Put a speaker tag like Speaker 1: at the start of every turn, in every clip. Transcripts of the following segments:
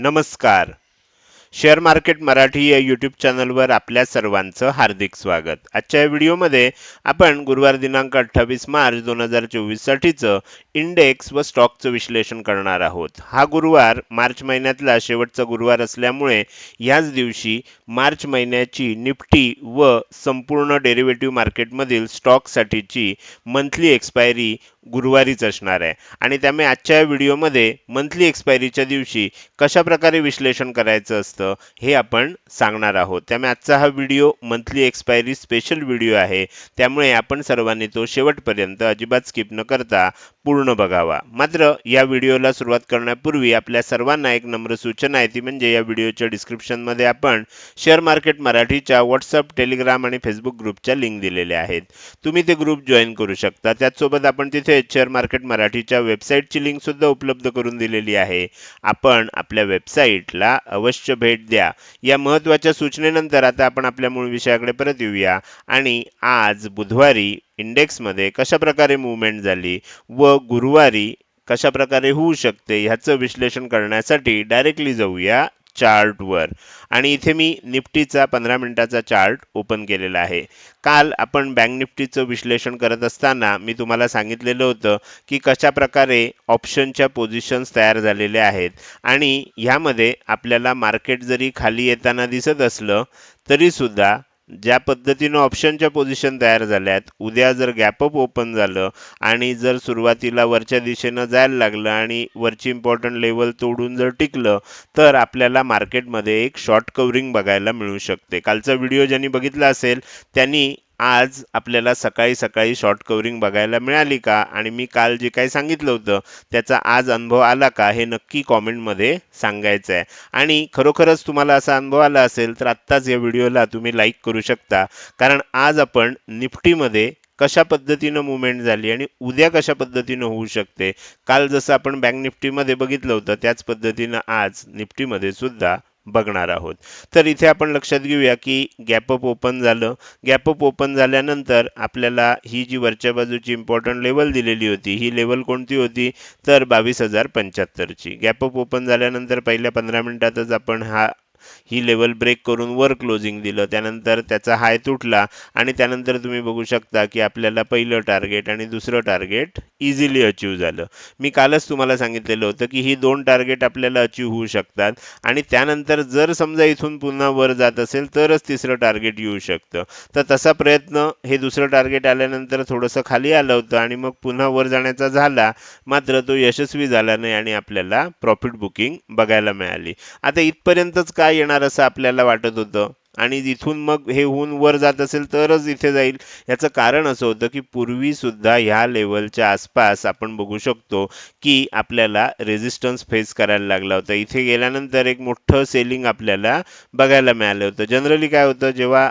Speaker 1: नमस्कार share market Marathi या YouTube चॅनलवर आपल्या सर्वांचं हार्दिक स्वागत. आजच्या या व्हिडिओमध्ये आपण गुरुवार दिनांक अठ्ठावीस मार्च दोन हजार चोवीससाठीचं इंडेक्स व स्टॉकचं विश्लेषण करणार आहोत. हा गुरुवार मार्च महिन्यातला शेवटचा गुरुवार असल्यामुळे याच दिवशी मार्च महिन्याची निफ्टी व संपूर्ण डेरिव्हेटिव्ह मार्केटमधील स्टॉकसाठीची मंथली एक्सपायरी गुरुवारीच असणार आहे. आणि त्यामुळे आजच्या या व्हिडिओमध्ये मंथली एक्सपायरीच्या दिवशी कशा प्रकारे विश्लेषण करायचं असतं हे आपण सांगणार आहोत. त्यामुळे आजचा हा video monthly expiry special video आहे. त्यामुळे आपण सर्वांनी तो शेवटपर्यंत अजिबात स्किप न करता पूर्ण बघावा. मात्र या व्हिडिओला सुरुवात करण्यापूर्वी आपल्या सर्वांना एक नम्र सूचना आहे. ती म्हणजे या व्हिडिओच्या डिस्क्रिप्शनमध्ये आपण शेअर मार्केट मराठीच्या व्हॉट्सअप टेलिग्राम आणि फेसबुक ग्रुपच्या लिंक दिलेल्या आहेत. तुम्ही ते ग्रुप जॉईन करू शकता. त्याचसोबत आपण तिथे शेअर मार्केट मराठीच्या वेबसाईटची लिंकसुद्धा उपलब्ध करून दिलेली आहे. आपण आपल्या वेबसाईटला अवश्य भेट द्या. या महत्त्वाच्या सूचनेनंतर आता आपण आपल्या मूळ विषयाकडे परत येऊया. आणि आज बुधवारी इंडेक्समध्ये कशाप्रकारे मुवमेंट झाली व गुरुवारी कशा प्रकारे होऊ शकते ह्याचं विश्लेषण करण्यासाठी डायरेक्टली जाऊया चार्टवर. आणि इथे मी निफ्टीचा पंधरा मिनिटाचा चार्ट ओपन केलेला आहे. काल आपण बँक निफ्टीचं विश्लेषण करत असताना मी तुम्हाला सांगितलेलं होतं की कशा प्रकारे ऑप्शनच्या पोझिशन्स तयार झालेल्या आहेत. आणि ह्यामध्ये आपल्याला मार्केट जरी खाली येताना दिसत असलं तरीसुद्धा ज्या पद्धतीनं ऑप्शनच्या पोझिशन तयार झाल्यात उद्या जर गॅपअप ओपन झालं आणि जर सुरुवातीला वरच्या दिशेनं जायला लागलं आणि वरची इम्पॉर्टंट लेवल तोडून जर टिकलं तर आपल्याला मार्केटमध्ये एक शॉर्ट कव्हरिंग बघायला मिळू शकते. कालचा व्हिडिओ ज्यांनी बघितला असेल त्यांनी आज आपल्याला सकाळी सकाळी शॉर्ट कव्हरिंग बघायला मिळाली का? आणि मी काल जे काही सांगितलं होतं त्याचा आज अनुभव आला का? हे नक्की कॉमेंटमध्ये सांगायचं आहे आणि खरोखरच तुम्हाला असा अनुभव आला असेल तर आत्ताच या व्हिडिओला तुम्ही लाईक करू शकता. कारण आज आपण निफ्टीमध्ये कशा पद्धतीनं मुवमेंट झाली आणि उद्या कशा पद्धतीनं होऊ शकते? काल जसं आपण बँक निफ्टीमध्ये बघितलं होतं त्याच पद्धतीनं आज निफ्टीमध्ये सुद्धा बघणार आहोत. तर इथे आपण लक्षात घेऊया की गॅपअप ओपन झालं. गॅपअप ओपन झाल्यानंतर आपल्याला ही जी वरच्या बाजूची इम्पॉर्टंट लेवल दिलेली होती ही लेवल कोणती होती? तर बावीस हजार पंच्याहत्तरची. गॅपअप ओपन झाल्यानंतर पहिल्या पंधरा मिनिटातच आपण हा ही लेवल ब्रेक करून वर क्लोजिंग दिलं. त्यानंतर त्याचा हाय तुटला आणि त्यानंतर तुम्ही बघू शकता की आपल्याला पहिलं टार्गेट आणि दुसरं टार्गेट इझिली अचीव झालं. मी कालच तुम्हाला सांगितलेलं होतं की ही दोन टार्गेट आपल्याला अचीव होऊ शकतात आणि त्यानंतर जर समजा इथून पुन्हा वर जात असेल तरच तिसरं टार्गेट येऊ शकतं. तर तसा प्रयत्न हे दुसरं टार्गेट आल्यानंतर थोडंसं खाली आलं होतं आणि मग पुन्हा वर जाण्याचा झाला मात्र तो यशस्वी झाला नाही आणि आपल्याला प्रॉफिट बुकिंग बघायला मिळाली. आता इथपर्यंतच काय येणार असं आपल्याला वाटत होतं? आणि इथून मग हे होऊन वर जात असेल तरच इथे जाईल. याचं कारण असं होतं की पूर्वी सुद्धा ह्या लेवलच्या आसपास आपण बघू शकतो की आपल्याला रेझिस्टन्स फेस करायला लागला होता. इथे गेल्यानंतर एक मोठं सेलिंग आपल्याला बघायला मिळालं होतं. जनरली काय होतं जेव्हा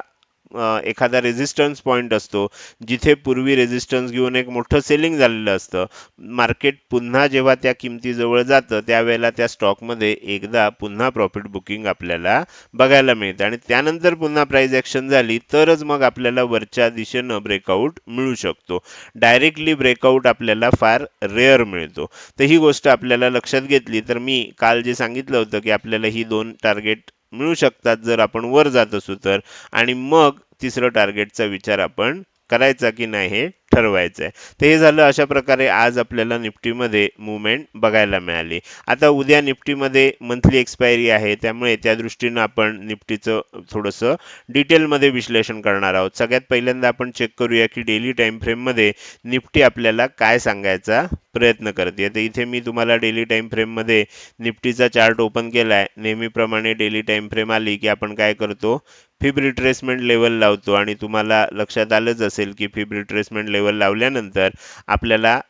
Speaker 1: एखादा रेझिस्टन्स पॉईंट असतो जिथे पूर्वी रेझिस्टन्स घेऊन एक मोठं सेलिंग झालेलं असतं. मार्केट पुन्हा जेव्हा त्या किमतीजवळ जातं त्यावेळेला त्या स्टॉकमध्ये एकदा पुन्हा प्रॉफिट बुकिंग आपल्याला बघायला मिळतं. आणि त्यानंतर पुन्हा प्राईज ॲक्शन झाली तरच मग आपल्याला वरच्या दिशेनं ब्रेकआउट मिळू शकतो. डायरेक्टली ब्रेकआउट आपल्याला फार रेअर मिळतो. तर ही गोष्ट आपल्याला लक्षात घेतली. तर मी काल जे सांगितलं होतं की आपल्याला ही दोन टार्गेट मिळू शकतात जर आपण वर जात असू तर. आणि मग तिसरं टार्गेटचा विचार आपण करायचा की नाही हे ठरवायचं आहे तर हे झालं अशा प्रकारे आज आपल्याला निफ्टीमध्ये मुवमेंट बघायला मिळाली. आता उद्या निफ्टीमध्ये मंथली एक्सपायरी आहे त्यामुळे त्या दृष्टीनं आपण निफ्टीचं थोडंसं डिटेलमध्ये विश्लेषण करणार आहोत. सगळ्यात पहिल्यांदा आपण चेक करूया की डेली टाईम फ्रेममध्ये निफ्टी आपल्याला काय सांगायचा प्रयत्न करते. तर इथे मी तुम्हाला डेली टाईम फ्रेममध्ये निफ्टीचा चार्ट ओपन केला आहे नेहमीप्रमाणे डेली टाईम फ्रेम आली की आपण काय करतो? फिब रिट्रेसमेंट लेवल लावतो आणि तुम्हाला लक्षात आलंच असेल की फिब रिट्रेसमेंट लेवल लावल्यानंतर आपल्याला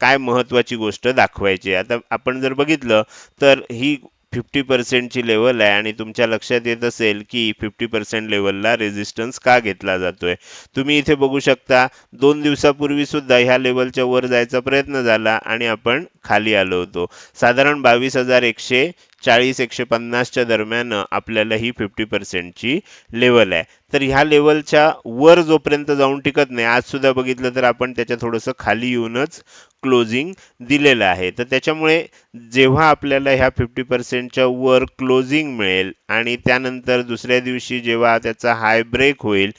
Speaker 1: काय महत्त्वाची गोष्ट दाखवायची आता आपण जर बघितलं तर ही फिफ्टी पर्सेंटची लेवल आहे आणि तुमच्या लक्षात येत असेल की फिफ्टी पर्सेंट लेवलला रेझिस्टन्स का घेतला जातोय. तुम्ही इथे बघू शकता दोन दिवसापूर्वी सुद्धा ह्या लेवलच्या वर जायचा प्रयत्न झाला आणि आपण खाली आलो होतो. साधारण बावीस हजार एकशे चाळीस एकशे पन्नासच्या दरम्यान आपल्याला ही फिफ्टी पर्सेंटची लेवल आहे. तर ह्या लेवलच्या वर जोपर्यंत जाऊन टिकत नाही आज सुद्धा बघितलं तर आपण त्याच्या थोडंसं खाली येऊनच क्लोजिंग दिलेलं आहे. तर त्याच्यामुळे जेव्हा आपल्याला ह्या फिफ्टी पर्सेंटच्या वर क्लोजिंग मिळेल आणि त्यानंतर दुसऱ्या दिवशी जेव्हा त्याचा हाय ब्रेक होईल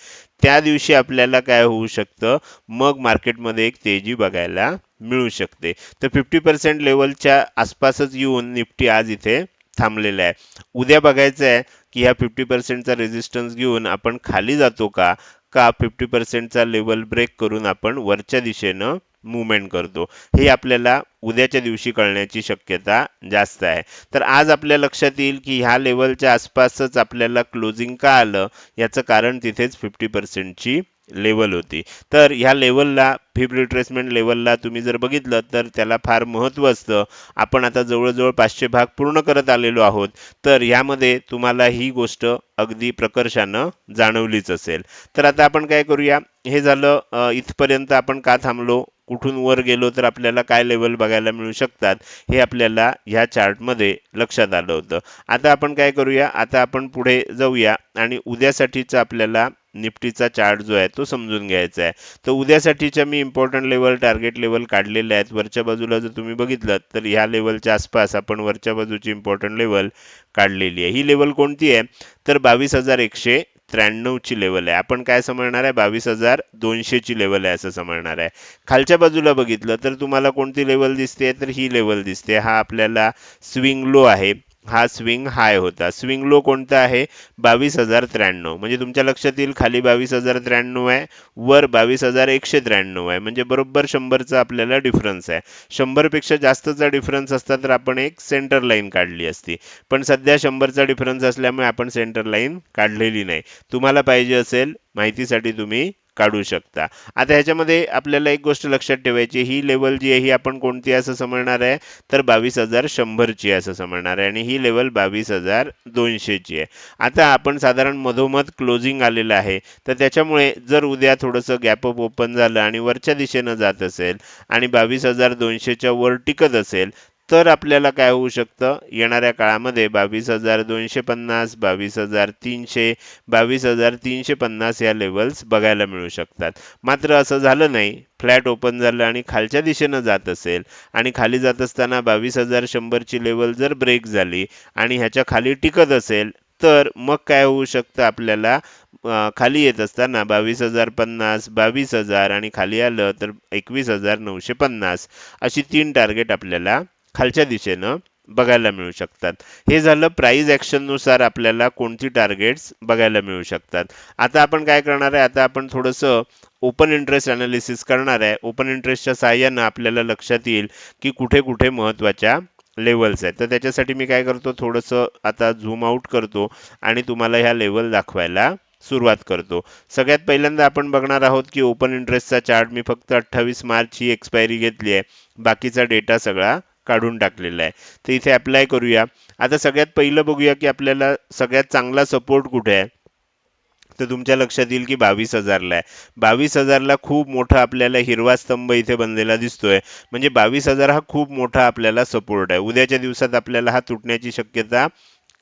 Speaker 1: त्या दिवशी आपल्याला काय होऊ शकतं? मग मार्केटमध्ये एक तेजी बघायला मिळू शकते. तर फिफ्टी पर्सेंट लेवलच्या आसपासच येऊन निफ्टी आज इथे थांबलेला आहे. उद्या बघायचं आहे की ह्या फिफ्टी पर्सेंटचा रेजिस्टन्स घेऊन आपण खाली जातो का? का फिफ्टी पर्सेंटचा लेवल ब्रेक करून आपण वरच्या दिशेनं मुवमेंट करतो. हे आपल्याला उद्याच्या दिवशी कळण्याची शक्यता जास्त आहे. तर आज आपल्या लक्षात येईल की ह्या लेवलच्या आसपासच आपल्याला क्लोजिंग का आलं? याचं कारण तिथेच फिफ्टी पर्सेंटची लेवल होती. तर ह्या लेवलला फिप रिट्रेसमेंट लेवलला तुम्ही जर बघितलं तर त्याला फार महत्त्व असतं. आपण आता जवळजवळ पाचशे भाग पूर्ण करत आलेलो आहोत. तर ह्यामध्ये तुम्हाला ही गोष्ट अगदी प्रकर्षानं जाणवलीच असेल. तर आता आपण काय करूया? हे झालं इथपर्यंत आपण का थांबलो? कुठून वर गेलो तर आपल्याला काय लेवल बघायला मिळू शकतात? हे आपल्याला ह्या चार्टमध्ये लक्षात आलं होतं. आता आपण काय करूया? आता आपण पुढे जाऊया आणि उद्यासाठीचं आपल्याला निफ्टीचा चार्ट जो आहे तो समजून घ्यायचा आहे. तर उद्यासाठीच्या मी इम्पॉर्टंट लेवल टार्गेट लेवल काढलेले आहेत. वरच्या बाजूला जर तुम्ही बघितलं तर ह्या लेवलच्या आसपास आपण वरच्या बाजूची इम्पॉर्टंट लेवल काढलेली आहे. ही लेवल कोणती आहे? तर बावीस हजार एकशे त्र्याण्णवची लेवल आहे. आपण काय समजणार आहे? बावीस हजार दोनशेची लेवल आहे असं समजणार आहे. खालच्या बाजूला बघितलं तर तुम्हाला कोणती लेवल दिसते? तर ही लेवल दिसते. हा आपल्याला स्विंग लो आहे. हा स्विंग हाय होता. स्विंग लो कोणता आहे? बावीस हजार त्र्याण्णव. म्हणजे तुमच्या लक्षात येईल खाली बावीस हजार त्र्याण्णव आहे वर बावीस हजार एकशे त्र्याण्णव आहे. म्हणजे बरोबर शंभरचा आपल्याला डिफरन्स आहे. शंभरपेक्षा जास्तचा डिफरन्स असता तर आपण एक सेंटर लाईन काढली असती. पण सध्या शंभरचा डिफरन्स असल्यामुळे आपण सेंटर लाईन काढलेली नाही. तुम्हाला पाहिजे असेल माहितीसाठी तुम्ही काढू शकता. आता ह्याच्यामध्ये आपल्याला एक गोष्ट लक्षात ठेवायची ही लेवल जी आहे ही आपण कोणती असं समजणार आहे? तर बावीस हजार शंभरची असं समजणार आहे. आणि ही लेवल बावीस हजार दोनशेची आहे. आता आपण साधारण मधोमध क्लोजिंग आलेलं आहे. तर त्याच्यामुळे जर उद्या थोडंसं गॅपअप ओपन झालं आणि वरच्या दिशेनं जात असेल आणि बावीस हजार दोनशेच्या वर टिकत असेल तर आपल्याला काय होऊ शकतं? येणाऱ्या काळामध्ये बावीस हजार दोनशे पन्नास बावीस हजार तीनशे बावीस हजार तीनशे पन्नास या लेवल्स बघायला मिळू शकतात. मात्र असं झालं नाही. फ्लॅट ओपन झालं आणि खालच्या दिशेनं जात असेल आणि खाली जात असताना बावीस हजार शंभरची लेवल जर ब्रेक झाली आणि ह्याच्या खाली टिकत असेल तर मग काय होऊ शकतं? आपल्याला खाली येत असताना बावीस हजार पन्नास बावीस हजार आणि खाली आलं तर एकवीस हजार नऊशे पन्नास अशी तीन टार्गेट आपल्याला खालच्या दिशेनं बघायला मिळू शकतात. हे झालं प्राईज ॲक्शननुसार आपल्याला कोणती टार्गेट्स बघायला मिळू शकतात. आता आपण काय करणार आहे? आता आपण थोडंसं ओपन इंटरेस्ट ॲनालिसिस करणार आहे. ओपन इंटरेस्टच्या साहाय्यानं आपल्याला लक्षात येईल की कुठे कुठे महत्त्वाच्या लेवल्स आहेत. तर त्याच्यासाठी मी काय करतो? थोडंसं आता झूम आउट करतो आणि तुम्हाला ह्या लेवल दाखवायला सुरुवात करतो. सगळ्यात पहिल्यांदा आपण बघणार आहोत की ओपन इंटरेस्टचा चार्ट मी फक्त अठ्ठावीस मार्च ही एक्सपायरी घेतली आहे. बाकीचा डेटा सगळा काढून टाकलेला आहे. तर इथे अप्लाय करूया. आता सगळ्यात पहिलं बघूया की आपल्याला सगळ्यात चांगला सपोर्ट कुठे आहे? तर तुमच्या लक्षात येईल की बावीस हजारला आहे. बावीस हजारला खूप मोठा आपल्याला हिरवा स्तंभ इथे बनलेला दिसतोय. म्हणजे बावीस हजार हा खूप मोठा आपल्याला सपोर्ट आहे. उद्याच्या दिवसात आपल्याला हा तुटण्याची शक्यता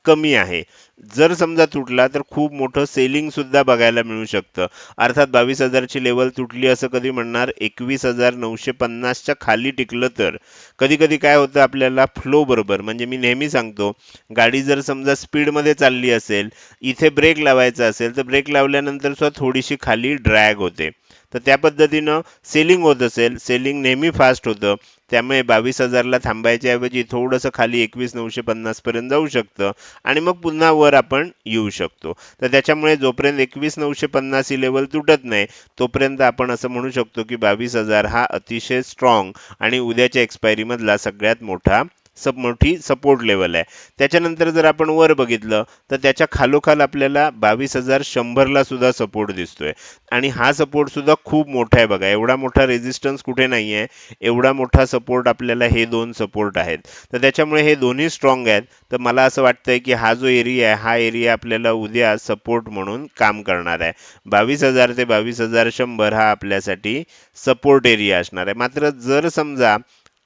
Speaker 1: कमी आहे. जर समजा तुटला तर खूप मोठं सेलिंग सुद्धा बघायला मिळू शकतं. अर्थात बावीस हजारची लेवल तुटली असं कधी म्हणणार? एकवीस हजार नऊशे पन्नासच्या खाली टिकलं तर. कधी कधी काय होतं आपल्याला? फ्लो बरोबर. म्हणजे मी नेहमी सांगतो गाडी जर समजा स्पीडमध्ये चालली असेल इथे ब्रेक लावायचा असेल तर ब्रेक लावल्यानंतर सुद्धा थोडीशी खाली ड्रॅग होते. तर त्या पद्धतीनं सेलिंग होत असेल सेलिंग नेहमी फास्ट होतं. त्यामुळे बावीस हजारला थांबायच्या ऐवजी थोडंसं खाली एकवीस नऊशे पन्नासपर्यंत जाऊ शकतं आणि मग पुन्हा वर आपण येऊ शकतो. तर त्याच्यामुळे जोपर्यंत एकवीस नऊशे पन्नास ही लेवल तुटत नाही तोपर्यंत आपण असं म्हणू शकतो की बावीस हजार हा अतिशय स्ट्रॉंग आणि उद्याच्या एक्सपायरीमधला सगळ्यात मोठा सब मोठी सपोर्ट लेवल आहे. त्याच्यानंतर जर आपण वर बघितलं तर त्याच्या खालोखाल आपल्याला बावीस हजार शंभरला सुद्धा सपोर्ट दिसतोय. आणि हा सपोर्ट सुद्धा खूप मोठा आहे बघा. एवढा मोठा रेजिस्टन्स कुठे नाही आहे एवढा मोठा सपोर्ट आपल्याला हे दोन सपोर्ट आहेत. तर त्याच्यामुळे हे दोन्ही स्ट्रॉंग आहेत. तर मला असं वाटतंय की हा जो एरिया आहे हा एरिया आपल्याला उद्या सपोर्ट म्हणून काम करणार आहे. बावीस हजार ते बावीस हजार शंभर हा आपल्यासाठी सपोर्ट एरिया असणार आहे. मात्र जर समजा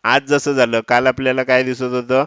Speaker 1: आज जसं झालं काल आपल्याला काय दिसत होतं?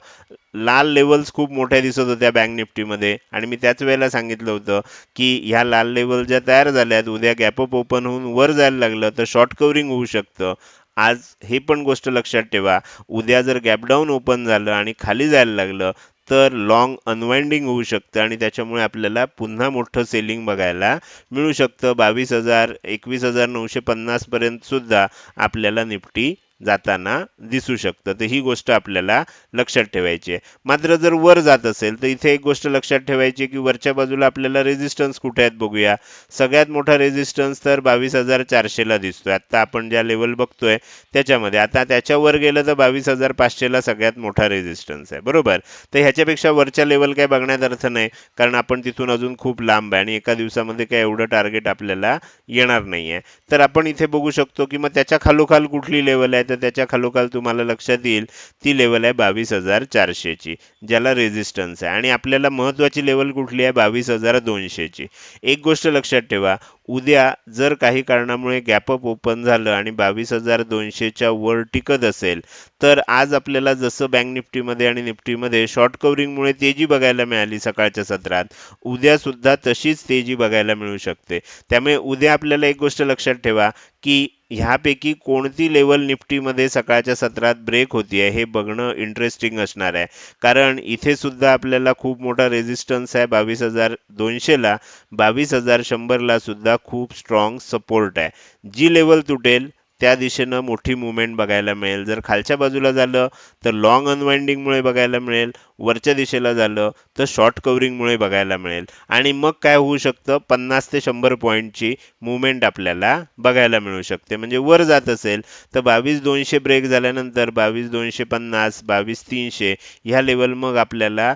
Speaker 1: लाल लेवल्स खूप मोठ्या दिसत होत्या बँक निफ्टीमध्ये. आणि मी त्याच वेळेला सांगितलं होतं की ह्या लाल लेवल ज्या तयार झाल्यात उद्या गॅपअप ओपन होऊन वर जायला लागलं तर शॉर्ट कव्हरिंग होऊ शकतं. आज हे पण गोष्ट लक्षात ठेवा. उद्या जर गॅपडाऊन ओपन झालं आणि खाली जायला लागलं तर लॉंग अनवाइंडिंग होऊ शकतं आणि त्याच्यामुळे आपल्याला पुन्हा मोठं सेलिंग बघायला मिळू शकतं. बावीस हजार एकवीस हजार नऊशे पन्नासपर्यंतसुद्धा आपल्याला निफ्टी जाताना दिसू शकतं. तर ही गोष्ट आपल्याला लक्षात ठेवायची आहे. मात्र जर वर जात असेल तर इथे एक गोष्ट लक्षात ठेवायची आहे की वरच्या बाजूला आपल्याला रेझिस्टन्स कुठे आहेत बघूया. सगळ्यात मोठा रेझिस्टन्स तर बावीस हजार चारशेला दिसतोय. आता आपण ज्या लेवल बघतोय त्याच्यामध्ये. आता त्याच्यावर गेलं तर बावीस हजार पाचशेला सगळ्यात मोठा रेझिस्टन्स आहे. बरोबर? तर ह्याच्यापेक्षा वरच्या लेवल काय बघण्यात अर्थ नाही. कारण आपण तिथून अजून खूप लांब आहे आणि एका दिवसामध्ये काय एवढं टार्गेट आपल्याला येणार नाहीये. तर आपण इथे बघू शकतो की मग त्याच्या खालोखाल कुठली लेवल आहे? तर त्याच्या खालोखाल तुम्हाला लक्षात येईल ती लेवल आहे बावीस हजार चारशेची ज्याला रेझिस्टन्स आहे. आणि आपल्याला महत्त्वाची लेवल कुठली आहे? बावीस हजार दोनशेची. एक गोष्ट लक्षात ठेवा उद्या जर काही कारणामुळे गॅपअप ओपन झालं आणि बावीस हजार दोनशेच्या वर टिकत असेल तर आज आपल्याला जसं बँक निफ्टीमध्ये आणि निफ्टीमध्ये शॉर्ट कव्हरिंगमुळे तेजी बघायला मिळाली सकाळच्या सत्रात उद्या सुद्धा तशीच तेजी बघायला मिळू शकते. त्यामुळे उद्या आपल्याला एक गोष्ट लक्षात ठेवा की ह्यापैकी कोणती लेवल निफ्टीमध्ये सकाळच्या सत्रात ब्रेक होती आहे हे बघणं इंटरेस्टिंग असणार आहे. कारण इथे सुद्धा आपल्याला खूप मोठा रेजिस्टन्स आहे बावीस हजार दोनशेला बावीस हजार शंभरला सुद्धा खूप स्ट्रॉंग सपोर्ट आहे. जी लेवल तुटेल त्या दिशेनं मोठी मुवमेंट बघायला मिळेल. जर खालच्या बाजूला झालं तर लॉंग अनवाइंडिंगमुळे बघायला मिळेल. वरच्या दिशेला झालं तर शॉर्ट कव्हरिंगमुळे बघायला मिळेल. आणि मग काय होऊ शकतं? पन्नास ते शंभर पॉईंटची मुवमेंट आपल्याला बघायला मिळू शकते. म्हणजे वर जात असेल तर बावीस दोनशे ब्रेक झाल्यानंतर बावीस दोनशे पन्नास बावीस तीनशे ह्या लेवल मग आपल्याला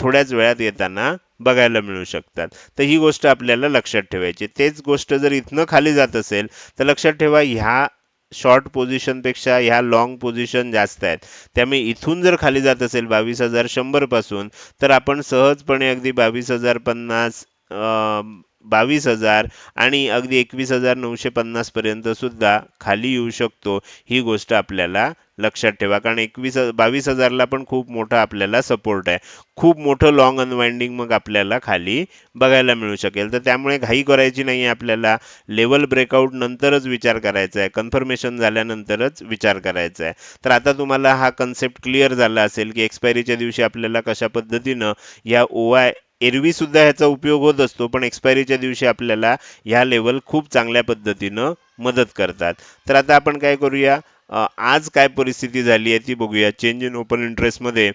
Speaker 1: थोड्याच वेळात येताना बघायला मिळू शकतात. तर ही गोष्ट आपल्याला लक्षात ठेवायची. तेच गोष्ट जर इथनं खाली जात असेल तर लक्षात ठेवा ह्या शॉर्ट पोझिशनपेक्षा ह्या लॉंग पोझिशन जास्त आहेत. त्यामुळे इथून जर खाली जात असेल बावीस हजार शंभरपासून तर आपण सहजपणे अगदी बावीस हजार पन्नास बावीस हजार आणि अगदी एकवीस हजार नऊशे पन्नासपर्यंतसुद्धा सुद्धा खाली येऊ शकतो. ही गोष्ट आपल्याला लक्षात ठेवा. कारण एकवीस बावीस हजारला पण खूप मोठा आपल्याला सपोर्ट आहे. खूप मोठं लॉंग अनवाइंडिंग मग आपल्याला खाली बघायला मिळू शकेल. तर त्यामुळे घाई करायची नाही आपल्याला. लेवल ब्रेकआउट नंतरच विचार करायचा आहे. कन्फर्मेशन झाल्यानंतरच विचार करायचा आहे. तर आता तुम्हाला हा कन्सेप्ट क्लिअर झाला असेल की एक्सपायरीच्या दिवशी आपल्याला कशा पद्धतीनं या ओ आय एरवी सुद्धा ह्याचा उपयोग होत असतो पण एक्सपायरीच्या दिवशी आपल्याला ह्या लेवल खूप चांगल्या पद्धतीनं मदत करतात. तर आता आपण काय करूया? आज काय परिस्थिती झाली आहे ती बघूया चेंज इन ओपन इंटरेस्टमध्ये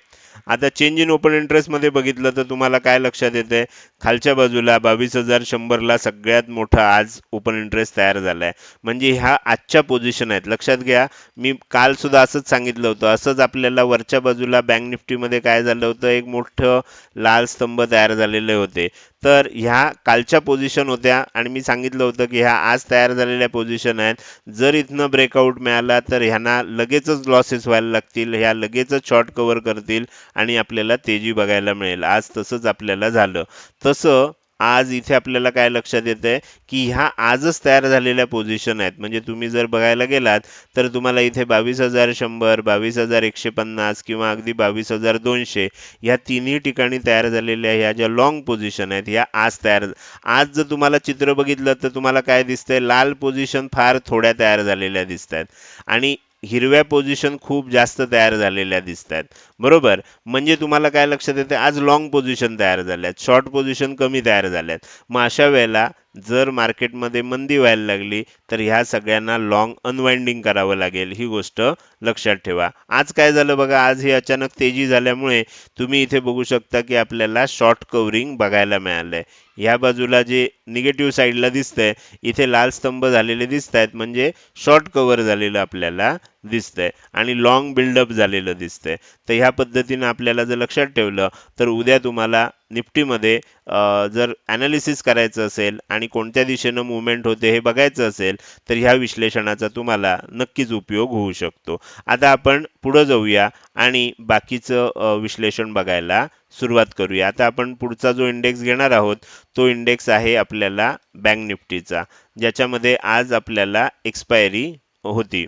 Speaker 1: आता चेंज इन ओपन इंटरेस्टमध्ये बघितलं तर तुम्हाला काय लक्षात येते खालच्या बाजूला बावीस हजार शंभरला सगळ्यात मोठा आज ओपन इंटरेस्ट तयार झालाय. म्हणजे ह्या आजच्या पोझिशन आहेत. लक्षात घ्या मी काल सुद्धा असंच सांगितलं होतं. असंच आपल्याला वरच्या बाजूला बँक निफ्टीमध्ये काय झालं होतं? एक मोठं लाल स्तंभ तयार झालेले होते. तर ह्या कालच्या पोझिशन होत्या आणि मी सांगितलं होतं की ह्या आज तयार झालेल्या पोझिशन आहेत. जर इथनं ब्रेकआउट मिळाला तर ह्यांना लगेचच लॉसेस व्हायला लागतील. ह्या लगेचच शॉर्ट कव्हर करतील. आणि आपल्याला तेजी बघायला मिळेल. आज तसंच आपल्याला झालं. तसं आज इथे आपल्याला काय लक्षात येतंय? की ह्या आजच तयार झालेल्या पोझिशन आहेत. म्हणजे तुम्ही जर बघायला गेलात तर तुम्हाला इथे बावीस हजार शंभर बावीस हजार एकशे पन्नास किंवा अगदी बावीस हजार दोनशे ह्या तिन्ही ठिकाणी तयार झालेल्या ह्या ज्या लॉंग पोझिशन आहेत ह्या आज तयार आज जर तुम्हाला चित्र बघितलं तर तुम्हाला काय दिसतंय? लाल पोझिशन फार थोड्या तयार झालेल्या दिसत आहेत आणि हिरव्या पोझिशन खूप जास्त तयार झालेल्या दिसत आहेत बरोबर? म्हणजे तुम्हाला काय लक्षात येते आज लॉंग पोझिशन तयार झाल्यात. शॉर्ट पोझिशन कमी तयार झाल्यात. मग अशा वेळेला जर मार्केटमध्ये मंदी व्हायला लागली तर ह्या सगळ्यांना लॉंग अनवाइंडिंग करावं लागेल. ही गोष्ट लक्षात ठेवा. आज काय झालं बघा? आज ही अचानक तेजी झाल्यामुळे तुम्ही इथे बघू शकता की आपल्याला शॉर्ट कव्हरिंग बघायला मिळालंय. ह्या बाजूला जे निगेटिव्ह साईडला दिसतंय इथे लाल स्तंभ झालेले दिसत आहेत म्हणजे शॉर्ट कव्हर झालेलं आपल्याला दिसतंय. आणि लॉंग बिल्डअप झालेलं दिसतंय. तर ह्या पद्धतीनं आपल्याला जर लक्षात ठेवलं तर उद्या तुम्हाला निफ्टीमध्ये जर ॲनालिसिस करायचं असेल आणि कोणत्या दिशेनं मुवमेंट होते हे बघायचं असेल तर ह्या विश्लेषणाचा तुम्हाला नक्कीच उपयोग होऊ शकतो. आता आपण पुढं जाऊया आणि बाकीचं विश्लेषण बघायला सुरुवात करूया. आता आपण पुढचा जो इंडेक्स घेणार आहोत तो इंडेक्स आहे आपल्याला बँक निफ्टीचा ज्याच्यामध्ये आज आपल्याला एक्सपायरी होती.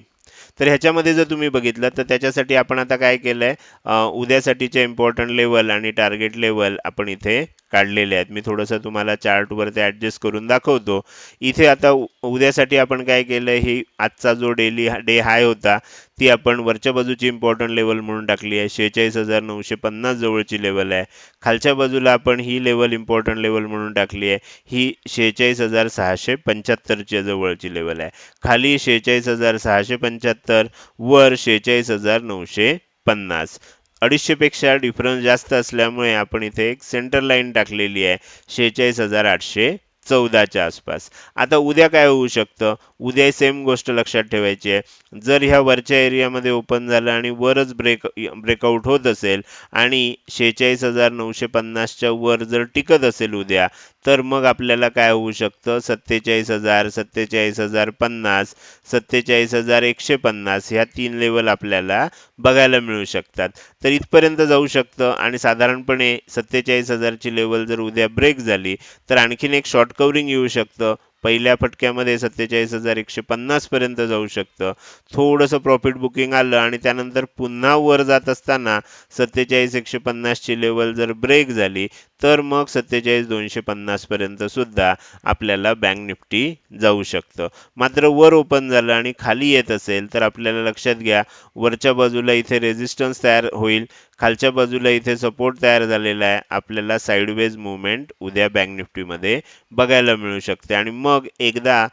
Speaker 1: तर ह्याच्यामध्ये जर तुम्ही बघितलं तर त्याच्यासाठी आपण आता काय केलंय आहे उद्यासाठीचे इम्पॉर्टंट लेवल आणि टार्गेट लेवल आपण इथे काढलेले आहेत. मी थोडंसं तुम्हाला चार्टवर ते ॲडजस्ट करून दाखवतो. इथे आता उद्यासाठी आपण काय केलं ही आजचा जो डेली डे हाय होता ती आपण वरच्या बाजूची इम्पॉर्टंट लेवल म्हणून टाकली आहे. शेहेचाळीस हजार नऊशे पन्नास जवळची लेवल आहे. खालच्या बाजूला आपण ही लेवल इम्पॉर्टंट लेवल म्हणून टाकली आहे. ही शेहेचाळीस हजार सहाशे पंच्याहत्तरच्या जवळची लेवल आहे. खाली शेहेचाळीस हजार सहाशे पंच्याहत्तर वर शेहेचाळीस हजार नऊशे पन्नास. अडीचशे पेक्षा डिफरन्स जास्त असल्यामुळे आपण इथे एक सेंटर लाईन टाकलेली आहे. शेहेचाळीस हजार आठशे चौदाच्या आसपास. आता उद्या काय होऊ शकतं? उद्या सेम गोष्ट लक्षात ठेवायची आहे. जर ह्या वरच्या एरियामध्ये ओपन झालं आणि वरच ब्रेक ब्रेकआउट होत असेल आणि शेहेचाळीस हजार नऊशे पन्नासच्या वर जर टिकत असेल उद्या तर मग आपल्याला काय होऊ शकतं? सत्तेचाळीस हजार सत्तेचाळीस हजार पन्नास सत्तेचाळीस हजार एकशे पन्नास ह्या तीन लेवल आपल्याला बघायला मिळू शकतात. तर इथपर्यंत जाऊ शकतं आणि साधारणपणे सत्तेचाळीस हजारची लेवल जर उद्या ब्रेक झाली तर आणखीन एक शॉर्ट कवरिंग येऊ शकतं. पहिल्या फटक्यामध्ये सत्तेचाळीस हजार एकशे पन्नास पर्यंत जाऊ शकतं. थोडंसं प्रॉफिट बुकिंग आलं आणि त्यानंतर पुन्हा वर जात असताना सत्तेचाळीस एकशे पन्नासची लेवल जर ब्रेक झाली तर मग सत्तेचाळीस दोनशे पन्नास पर्यंत सुद्धा आपल्याला बँक निफ्टी जाऊ शकतं. मात्र वर ओपन झालं आणि खाली येत असेल तर आपल्याला लक्षात घ्या वरच्या बाजूला इथे रेझिस्टन्स तयार होईल. खालच्या बाजूला इथे सपोर्ट तयार झालेला आहे. आपल्याला साईडवेज मुवमेंट उद्या बँक निफ्टीमध्ये बघायला मिळू शकते. आणि मग एकदा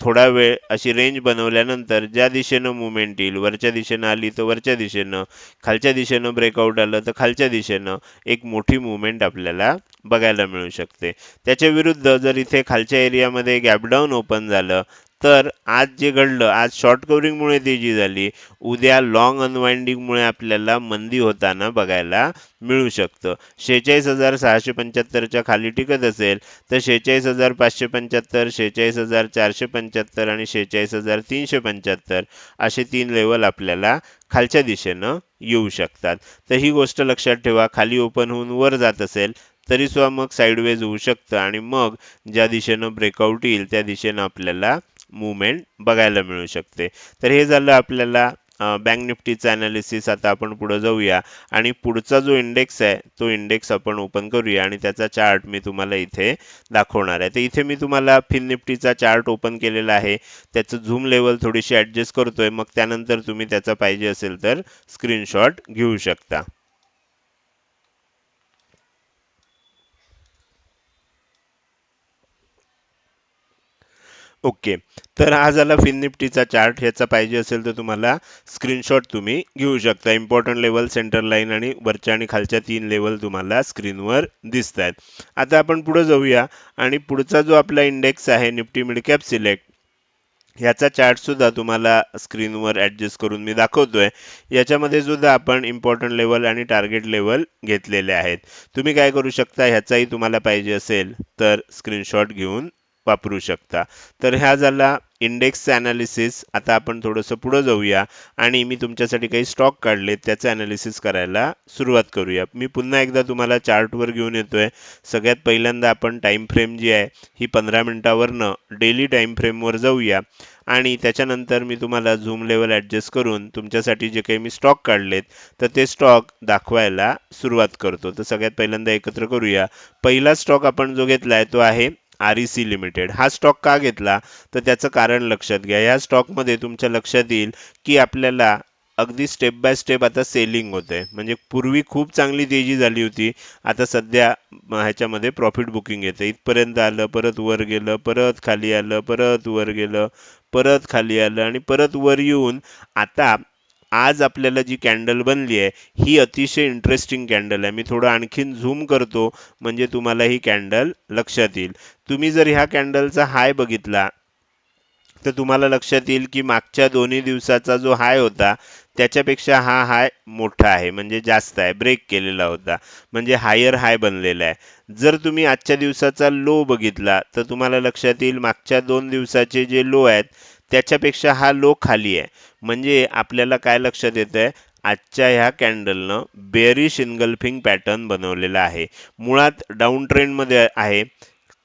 Speaker 1: थोडा वेळ अशी रेंज बनवल्यानंतर ज्या दिशेनं मुवमेंट येईल वरच्या दिशेनं आली तर वरच्या दिशेनं खालच्या दिशेनं ब्रेकआउट आलं तर खालच्या दिशेनं एक मोठी मुवमेंट आपल्याला बघायला मिळू शकते. त्याच्या विरुद्ध जर इथे खालच्या एरियामध्ये गॅपडाऊन ओपन झालं तर आज जे घडलं आज शॉर्ट कव्हरिंगमुळे तेजी झाली उद्या लॉंग अनवाइंडिंगमुळे आपल्याला मंदी होताना बघायला मिळू शकतं. शेहेचाळीस हजार सहाशे पंच्याहत्तरच्या खाली टिकत असेल तर शेहेचाळीस हजार पाचशे पंच्याहत्तर शेहेचाळीस हजार चारशे पंच्याहत्तर आणि शेहेचाळीस हजार तीनशे पंच्याहत्तर असे तीन लेवल आपल्याला खालच्या दिशेनं येऊ शकतात. तर ही गोष्ट लक्षात ठेवा खाली ओपन होऊन वर जात असेल तरी सुद्धा मग साईडवेज होऊ शकतं आणि मग ज्या दिशेनं ब्रेकआउट येईल त्या दिशेनं आपल्याला मुवमेंट बघायला मिळू शकते. तर हे झालं आपल्याला बँक निफ्टीचं ॲनालिसिस आता आपण पुढे जाऊया. आणि पुढचा जो इंडेक्स आहे तो इंडेक्स आपण ओपन करूया. आणि त्याचा चार्ट मी तुम्हाला इथे दाखवणार आहे. तर इथे मी तुम्हाला फिन निफ्टीचा चार्ट ओपन केलेला आहे. त्याचं झूम लेवल थोडीशी ॲडजस्ट करतोय. मग त्यानंतर तुम्ही त्याचा पाहिजे असेल तर स्क्रीनशॉट घेऊ शकता. ओके. तर हा झाला फिन निफ्टीचा चार्ट. ह्याचा पाहिजे असेल तर तुम्हाला स्क्रीनशॉट तुम्ही घेऊ शकता. इम्पॉर्टंट लेवल सेंटर लाईन आणि वरच्या आणि खालच्या तीन लेवल तुम्हाला स्क्रीनवर दिसत आहेत आता आपण पुढे जाऊया आणि पुढचा जो आपला इंडेक्स आहे निफ्टी मिडकॅप सिलेक्ट ह्याचा चार्टसुद्धा तुम्हाला स्क्रीनवर ॲडजस्ट करून मी दाखवतोय. याच्यामध्ये सुद्धा आपण इम्पॉर्टंट लेवल आणि टार्गेट लेवल घेतलेले आहेत. तुम्ही काय करू शकता? ह्याचाही तुम्हाला पाहिजे असेल तर स्क्रीनशॉट घेऊन वापरू शकता. तर ह्या झाला इंडेक्सचं ॲनालिसिस आता आपण थोडंसं पुढं जाऊया आणि मी तुमच्यासाठी काही स्टॉक काढले त्याचं ॲनालिसिस करायला सुरुवात करूया. मी पुन्हा एकदा तुम्हाला चार्टवर घेऊन येतो आहे सगळ्यात पहिल्यांदा आपण टाईम फ्रेम जी आहे ही पंधरा मिनटावरनं डेली टाईम फ्रेमवर जाऊया. आणि त्याच्यानंतर मी तुम्हाला झूम लेवल ॲडजस्ट करून तुमच्यासाठी जे काही मी स्टॉक काढलेत तर ते स्टॉक दाखवायला सुरुवात करतो. तर सगळ्यात पहिल्यांदा एकत्र करूया. पहिला स्टॉक आपण जो घेतला आहे तो आहे आर ई सी लिमिटेड हा स्टॉक का घेतला? तर त्याचं कारण लक्षात घ्या. या स्टॉकमध्ये तुमच्या लक्षात येईल की आपल्याला अगदी स्टेप बाय स्टेप आता सेलिंग होत आहे म्हणजे पूर्वी खूप चांगली तेजी झाली होती. आता सध्या ह्याच्यामध्ये प्रॉफिट बुकिंग येतं इथपर्यंत आलं परत वर गेलं परत खाली आलं परत वर गेलं परत खाली आलं आणि परत वर येऊन आता आज आपल्याला जी कॅन्डल बनली आहे ही अतिशय इंटरेस्टिंग कॅन्डल आहे. मी थोडं आणखीन झूम करतो म्हणजे तुम्हाला ही कॅन्डल लक्षात येईल. तुम्ही जर ह्या कॅन्डलचा हाय बघितला तर तुम्हाला लक्षात येईल की मागच्या दोन्ही दिवसाचा जो हाय होता त्याच्यापेक्षा हा हाय मोठा आहे म्हणजे जास्त आहे ब्रेक केलेला होता. म्हणजे हायर हाय बनलेला आहे. जर तुम्ही आजच्या दिवसाचा लो बघितला तर तुम्हाला लक्षात येईल मागच्या दोन दिवसाचे जे लो आहेत त्याच्यापेक्षा हा लो खाली आहे. म्हणजे आपल्याला काय लक्षात येतं आहे आजच्या ह्या कॅन्डलनं बेरिश इनगल्फिंग पॅटर्न बनवलेला आहे. मुळात डाऊन ट्रेंडमध्ये आहे.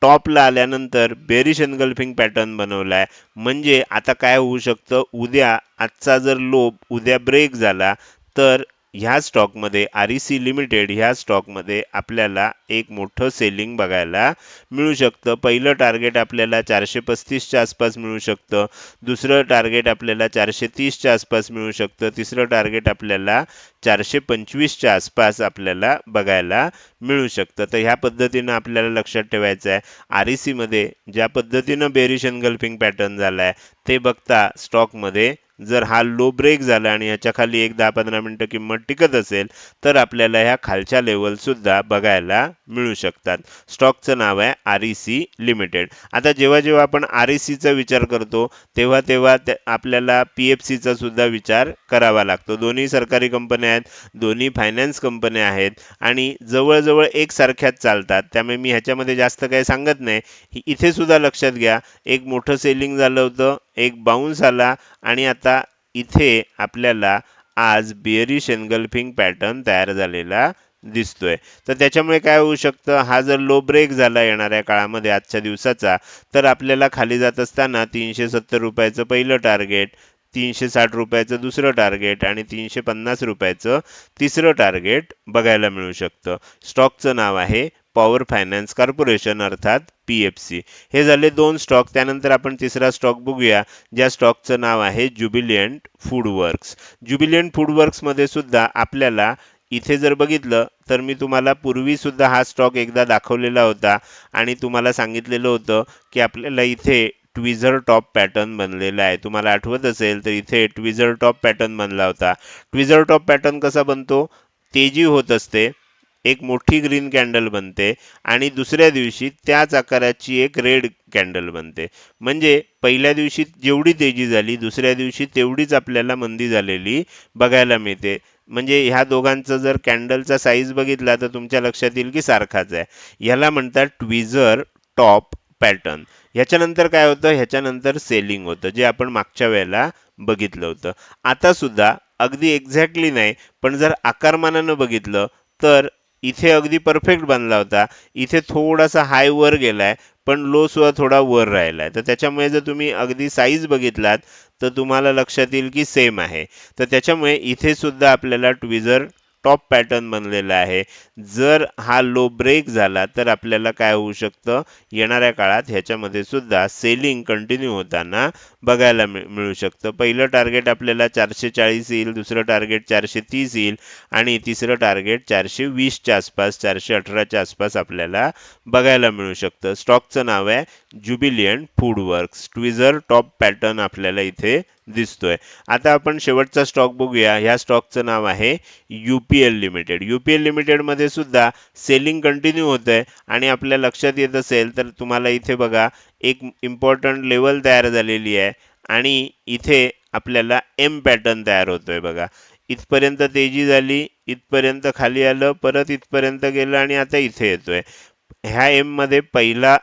Speaker 1: टॉपला आल्यानंतर बेरिश एनगल्फिंग पॅटर्न बनवला आहे म्हणजे आता काय होऊ शकतं? उद्या आजचा जर लोप उद्या ब्रेक झाला तर ह्या स्टॉकमध्ये आर ई सी लिमिटेड ह्या स्टॉकमध्ये आपल्याला एक मोठं सेलिंग बघायला मिळू शकतं. पहिलं टार्गेट आपल्याला चारशे पस्तीसच्या आसपास मिळू शकतं. दुसरं टार्गेट आपल्याला चारशे तीसच्या आसपास मिळू शकतं. तिसरं टार्गेट आपल्याला चारशे पंचवीसच्या आसपास आपल्याला बघायला मिळू शकतं. तर ह्या पद्धतीनं आपल्याला लक्षात ठेवायचं आहे. आर ई सीमध्ये ज्या पद्धतीनं बेरिश एनगल्फिंग पॅटर्न झाला आहे ते बघता स्टॉकमध्ये जर हा लो ब्रेक झाला आणि ह्याच्या खाली एक दहा पंधरा मिनटं किंमत टिकत असेल तर आपल्याला ह्या खालच्या लेवलसुद्धा बघायला मिळू शकतात. स्टॉकचं नाव आहे आर ई सी लिमिटेड आता जेव्हा जेव्हा आपण आर ई सीचा विचार करतो तेव्हा तेव्हा त्या- आपल्याला पी एफ सीचा सुद्धा विचार करावा लागतो. दोन्ही सरकारी कंपन्या आहेत दोन्ही फायनान्स कंपन्या आहेत आणि जवळजवळ एकसारख्याच चालतात. त्यामुळे मी ह्याच्यामध्ये जास्त काही सांगत नाही. इथे सुद्धा लक्षात घ्या. एक मोठं सेलिंग झालं होतं एक बाउन्स आला आणि आता इथे आपल्याला आज बिअरिश एनगल्फिंग पॅटर्न तयार झालेला दिसतोय. तर त्याच्यामुळे काय होऊ शकतं? हा जर लो ब्रेक झाला येणाऱ्या काळामध्ये आजच्या दिवसाचा तर आपल्याला खाली जात असताना तीनशे सत्तर रुपयाचं पहिलं टार्गेट तीनशे साठ रुपयाचं दुसरं टार्गेट आणि तीनशे पन्नास रुपयाचं तिसरं टार्गेट बघायला मिळू शकतं. स्टॉकचं नाव आहे पॉवर फायनान्स कॉर्पोरेशन अर्थात पी एफ सी हे झाले दोन स्टॉक त्यानंतर आपण तिसरा स्टॉक बघूया ज्या स्टॉकचं नाव आहे Jubilant Food Works Jubilant Food वर्क्समध्ये सुद्धा आपल्याला इथे जर बघितलं तर मी तुम्हाला पूर्वी सुद्धा हा स्टॉक एकदा दाखवलेला होता आणि तुम्हाला सांगितलेलं होतं की आपल्याला इथे ट्विझर टॉप पॅटर्न बनलेला आहे. तुम्हाला आठवत असेल तर इथे ट्विझर टॉप पॅटर्न बनला होता. ट्विझर टॉप पॅटर्न कसा बनतो? तेजी होत असते. एक मोठी ग्रीन कॅन्डल बनते आणि दुसऱ्या दिवशी त्याच आकाराची एक रेड कॅन्डल बनते. म्हणजे पहिल्या दिवशी जेवढी तेजी झाली दुसऱ्या दिवशी तेवढीच आपल्याला मंदी झालेली बघायला मिळते. म्हणजे ह्या दोघांचं जर कॅन्डलचा साईज बघितला तर तुमच्या लक्षात येईल की सारखाच आहे. ह्याला म्हणतात ट्विझर टॉप पॅटर्न ह्याच्यानंतर काय होतं? ह्याच्यानंतर सेलिंग होतं जे आपण मागच्या वेळेला बघितलं होतं. आता सुद्धा अगदी एक्झॅक्टली नाही पण जर आकारमानानं बघितलं तर इथे अगदी परफेक्ट बनला होता. इथे थोडासा हाय वर गेलाय पण लो सुद्धा थोडा वर राहिलाय. तर त्याच्यामुळे जर तुम्ही अगदी साईज बघितलात तर तुम्हाला लक्षात येईल की सेम आहे. तर त्याच्यामुळे इथे सुद्धा आपल्याला ट्विझर टॉप पॅटर्न बनलेला आहे. जर हा लो ब्रेक झाला तर आपल्याला काय होऊ शकतं? येणाऱ्या काळात ह्याच्यामध्ये सुद्धा सेलिंग कंटिन्यू होताना बघायला मिळू शकतं. पहिलं टार्गेट आपल्याला चारशे चाळीस येईल दुसरं टार्गेट चारशे तीस येईल आणि तिसरं टार्गेट चारशे वीसच्या आसपास चारशे अठराच्या आसपास आपल्याला बघायला मिळू शकतं. स्टॉकचं नाव आहे Jubilant Food Works tweezer top pattern आपल्याला इथे दिसतोय. आता आपण शेवटचा स्टॉक बघूया. ह्या स्टॉकचं नाव आहे युपीएल लिमिटेड युपीएल लिमिटेडमध्ये सुद्धा सेलिंग कंटिन्यू होत आहे आणि आपल्या लक्षात येत असेल तर तुम्हाला इथे बघा एक इम्पॉर्टंट लेवल तयार झालेली आहे. आणि इथे आपल्याला एम पॅटर्न तयार होतोय बघा. इथपर्यंत तेजी झाली इथपर्यंत खाली आलं परत इथपर्यंत गेलं आणि आता इथे येतोय. ह्या एममध्ये पहिला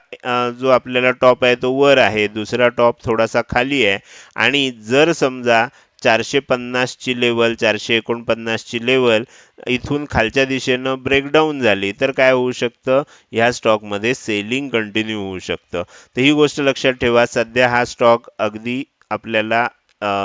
Speaker 1: जो आपल्याला टॉप आहे तो वर आहे. दुसरा टॉप थोडासा खाली आहे. आणि जर समजा चारशे पन्नासची लेवल चारशे एकोणपन्नासची लेवल इथून खालच्या दिशेनं ब्रेकडाऊन झाली तर काय होऊ शकतं? ह्या स्टॉकमध्ये सेलिंग कंटिन्यू होऊ शकतं. तर ही गोष्ट लक्षात ठेवा. सध्या हा स्टॉक अगदी आपल्याला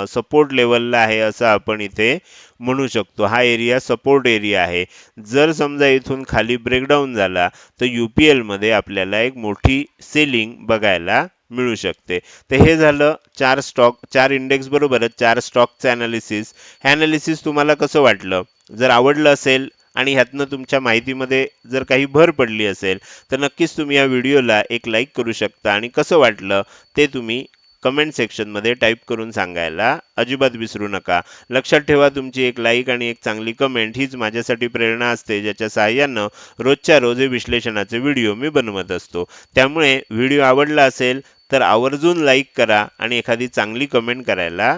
Speaker 1: सपोर्ट लेवलला आहे असं आपण इथे म्हणू शकतो. हा एरिया सपोर्ट एरिया आहे. जर समजा इथून खाली ब्रेकडाऊन झाला तर यू पी एलमध्ये आपल्याला एक मोठी सेलिंग बघायला मिळू शकते. तर हे झालं चार स्टॉक चार इंडेक्स बरोबरच चार स्टॉकचं ॲनालिसिस हे ॲनालिसिस तुम्हाला कसं वाटलं? जर आवडलं असेल आणि ह्यातनं तुमच्या माहितीमध्ये जर काही भर पडली असेल तर नक्कीच तुम्ही या व्हिडिओला एक लाईक करू शकता. आणि कसं वाटलं? ते तुम्ही कमेंट सेक्शनमध्ये टाईप करून सांगायला अजिबात विसरू नका. लक्षात ठेवा तुमची एक लाईक आणि एक चांगली कमेंट हीच माझ्यासाठी प्रेरणा असते ज्याच्या सहाय्यानं रोजच्या रोज हे विश्लेषणाचे व्हिडिओ मी बनवत असतो. त्यामुळे व्हिडिओ आवडला असेल तर आवर्जून लाईक करा आणि एखादी चांगली कमेंट करायला